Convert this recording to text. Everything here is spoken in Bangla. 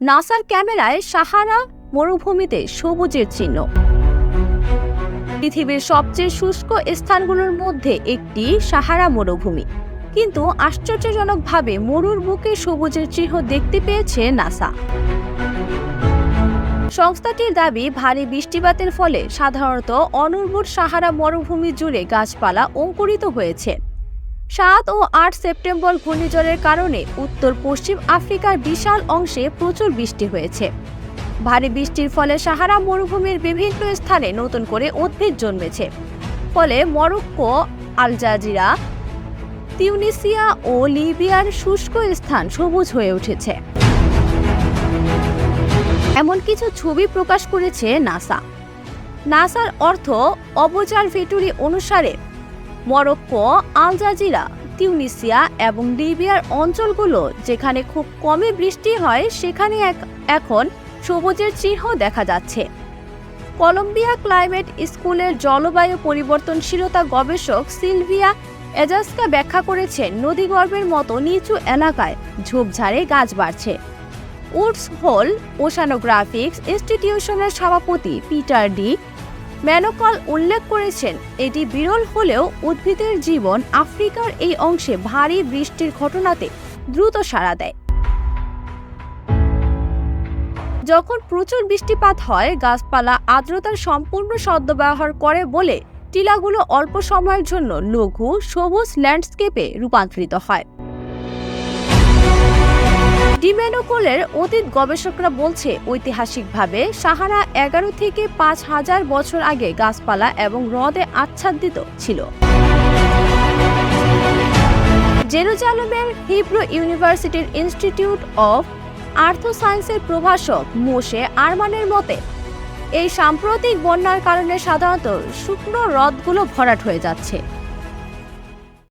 নাসার ক্যামেরায় সাহারা মরুভূমিতে সবুজের চিহ্ন। পৃথিবীর সবচেয়ে শুষ্ক স্থানগুলোর মধ্যে একটি সাহারা মরুভূমি। কিন্তু আশ্চর্যজনকভাবে মরুর বুকে সবুজের চিহ্ন দেখতে পেয়েছে নাসা। সংস্থাটির দাবি, ভারী বৃষ্টিপাতের ফলে সাধারণত অনুর্বর সাহারা মরুভূমি জুড়ে গাছপালা অঙ্কুরিত হয়েছে। সাত ও আট সেপ্টেম্বর ঘূর্ণিঝড়ের কারণে উত্তর পশ্চিম আফ্রিকার বিশাল অংশে প্রচুর বৃষ্টি হয়েছে। ভারী বৃষ্টির ফলে সাহারা মরুভূমির বিভিন্ন স্থানে নতুন করে উদ্ভিদ জন্মেছে। ফলে মরক্কো আলজাজিরা তিউনিসিয়া ও লিবিয়ার শুষ্ক স্থান সবুজ হয়ে উঠেছে। এমন কিছু ছবি প্রকাশ করেছে নাসা। নাসার অর্থ অবজারভেটরি অনুসারে মরক্কো, আল জাজিরা, তিউনিসিয়া এবং লিবিয়ার অঞ্চলগুলো যেখানে খুব কমই বৃষ্টি হয়, সেখানে এখন সবুজের চিহ্ন দেখা যাচ্ছে। কলম্বিয়া ক্লাইমেট স্কুলের জলবায়ু পরিবর্তনশীলতা গবেষক সিলভিয়া এজাস্কা ব্যাখ্যা করেছেন নদীগর্ভের মতো নিচু এলাকায় ঝোপঝাড়ে গাছ বাড়ছে। উডস হোল ওশানোগ্রাফিক্স ইনস্টিটিউশনের সভাপতি পিটার ডি ম্যানোকল উল্লেখ করেছেন, এটি বিরল হলেও উদ্ভিদের জীবন আফ্রিকার এই অংশে ভারী বৃষ্টির ঘটনাতে দ্রুত সাড়া দেয়। যখন প্রচুর বৃষ্টিপাত হয়, গাছপালা আর্দ্রতার সম্পূর্ণ সদ্ব্যবহার করে বলে টিলাগুলো অল্প সময়ের জন্য লঘু সবুজ ল্যান্ডস্কেপে রূপান্তরিত হয়। ডিমেনোকোলের অতীত গবেষকরা বলছে, ঐতিহাসিকভাবে সাহারা এগারো থেকে পাঁচ হাজার বছর আগে গাছপালা এবং হ্রদে আচ্ছাদিত ছিল। জেরুজালেমের হিব্রু ইউনিভার্সিটির ইনস্টিটিউট অফ আর্থসায়েন্সের প্রভাষক মোশে আরমানের মতে, এই সাম্প্রতিক বন্যার কারণে সাধারণত শুকনো হ্রদগুলো ভরাট হয়ে যাচ্ছে।